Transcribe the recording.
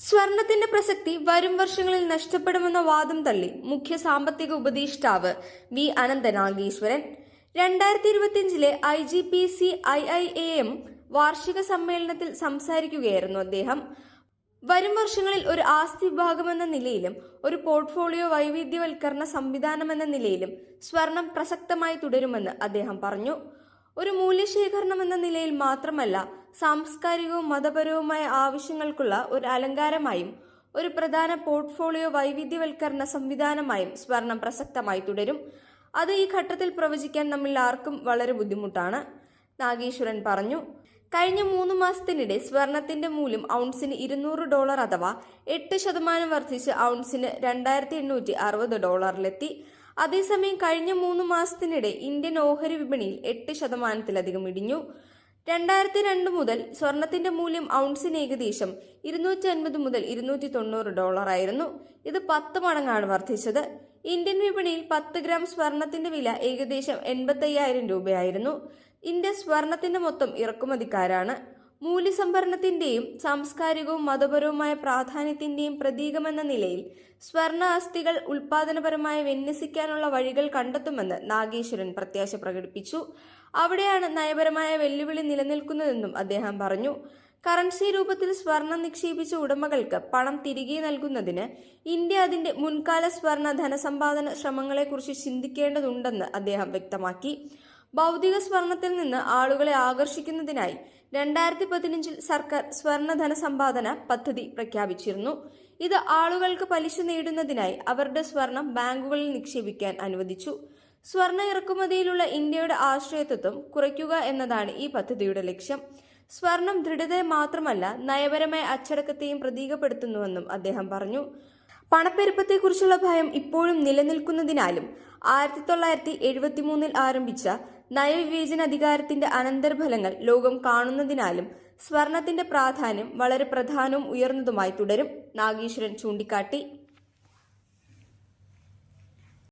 സ്വർണത്തിന്റെ പ്രസക്തി വരും വർഷങ്ങളിൽ നഷ്ടപ്പെടുമെന്ന വാദം തള്ളി മുഖ്യ സാമ്പത്തിക ഉപദേഷ്ടാവ് വി അനന്തനാഗീശ്വരൻ. രണ്ടായിരത്തി ഇരുപത്തിയഞ്ചിലെ I G P C I I A M വാർഷിക സമ്മേളനത്തിൽ സംസാരിക്കുകയായിരുന്നു അദ്ദേഹം. വരും വർഷങ്ങളിൽ ഒരു ആസ്തി വിഭാഗമെന്ന നിലയിലും ഒരു പോർട്ട്ഫോളിയോ വൈവിധ്യവൽക്കരണ സംവിധാനമെന്ന നിലയിലും സ്വർണം പ്രസക്തമായി തുടരുമെന്ന് അദ്ദേഹം പറഞ്ഞു. ഒരു മൂല്യശേഖരണം എന്ന നിലയിൽ മാത്രമല്ല സാംസ്കാരികവും മതപരവുമായ ആവശ്യങ്ങൾക്കുള്ള ഒരു അലങ്കാരമായും ഒരു പ്രധാന പോർട്ട്ഫോളിയോ വൈവിധ്യവൽക്കരണ സംവിധാനമായും സ്വർണം പ്രസക്തമായി തുടരും. അത് ഈ ഘട്ടത്തിൽ പ്രവചിക്കാൻ നമ്മൾ ആർക്കും വളരെ ബുദ്ധിമുട്ടാണ്. നാഗീശ്വരൻ പറഞ്ഞു കഴിഞ്ഞ മൂന്ന് മാസത്തിനിടെ സ്വർണത്തിന്റെ മൂല്യം ഔൺസിന് ഇരുന്നൂറ് ഡോളർ അഥവാ എട്ട് ശതമാനം വർദ്ധിച്ച് ഔൺസിന് രണ്ടായിരത്തി എണ്ണൂറ്റി അറുപത് ഡോളറിലെത്തി. അതേസമയം കഴിഞ്ഞ മൂന്ന് മാസത്തിനിടെ ഇന്ത്യൻ ഓഹരി വിപണിയിൽ എട്ട് ശതമാനത്തിലധികം ഇടിഞ്ഞു. രണ്ടായിരത്തി രണ്ട് മുതൽ സ്വർണത്തിന്റെ മൂല്യം ഔൺസിന് ഏകദേശം ഇരുന്നൂറ്റി അൻപത് മുതൽ ഇരുന്നൂറ്റി തൊണ്ണൂറ് ഡോളറായിരുന്നു ഇത് പത്ത് മടങ്ങാണ് വർദ്ധിച്ചത്. ഇന്ത്യൻ വിപണിയിൽ പത്ത് ഗ്രാം സ്വർണത്തിന്റെ വില ഏകദേശം എൺപത്തയ്യായിരം രൂപയായിരുന്നു. ഇന്ത്യ സ്വർണത്തിന്റെ മൊത്തം ഇറക്കുമതിക്കാരാണ്. മൂല്യസംഭരണത്തിന്റെയും സാംസ്കാരികവും മതപരവുമായ പ്രാധാന്യത്തിന്റെയും പ്രതീകമെന്ന നിലയിൽ സ്വർണ അസ്ഥികൾ ഉൽപാദനപരമായ വിന്യസിക്കാനുള്ള വഴികൾ കണ്ടെത്തുമെന്ന് നാഗേശ്വരൻ പ്രത്യാശ പ്രകടിപ്പിച്ചു. അവിടെയാണ് നയപരമായ വെല്ലുവിളി നിലനിൽക്കുന്നതെന്നും അദ്ദേഹം പറഞ്ഞു. കറൻസി രൂപത്തിൽ സ്വർണം നിക്ഷേപിച്ച ഉടമകൾക്ക് പണം തിരികെ നൽകുന്നതിന് ഇന്ത്യ അതിന്റെ മുൻകാല സ്വർണ ധനസമ്പാദന ശ്രമങ്ങളെക്കുറിച്ച് ചിന്തിക്കേണ്ടതുണ്ടെന്ന് അദ്ദേഹം വ്യക്തമാക്കി. ഭൗതിക സ്വർണത്തിൽ നിന്ന് ആളുകളെ ആകർഷിക്കുന്നതിനായി രണ്ടായിരത്തി പതിനഞ്ചിൽ സർക്കാർ സ്വർണധന സമ്പാദന പദ്ധതി പ്രഖ്യാപിച്ചിരുന്നു. ഇത് ആളുകൾക്ക് പലിശ നേടുന്നതിനായി അവരുടെ സ്വർണം ബാങ്കുകളിൽ നിക്ഷേപിക്കാൻ അനുവദിച്ചു. സ്വർണ ഇറക്കുമതിയിലുള്ള ഇന്ത്യയുടെ ആശ്രയത്വം കുറയ്ക്കുക എന്നതാണ് ഈ പദ്ധതിയുടെ ലക്ഷ്യം. സ്വർണം ദൃഢത മാത്രമല്ല നയപരമായ അച്ചടക്കത്തെയും പ്രതീകപ്പെടുത്തുന്നുവെന്നും അദ്ദേഹം പറഞ്ഞു. പണപ്പെരുപ്പത്തെക്കുറിച്ചുള്ള ഭയം ഇപ്പോഴും നിലനിൽക്കുന്നതിനാലും ആയിരത്തി തൊള്ളായിരത്തി എഴുപത്തി മൂന്നിൽ ആരംഭിച്ച നയവിവേചന അധികാരത്തിന്റെ അനന്തരഫലങ്ങൾ ലോകം കാണുന്നതിനാലും സ്വർണത്തിന്റെ പ്രാധാന്യം വളരെ പ്രധാനവും ഉയർന്നതുമായി തുടരും. നാഗീശ്വരൻ ചൂണ്ടിക്കാട്ടി.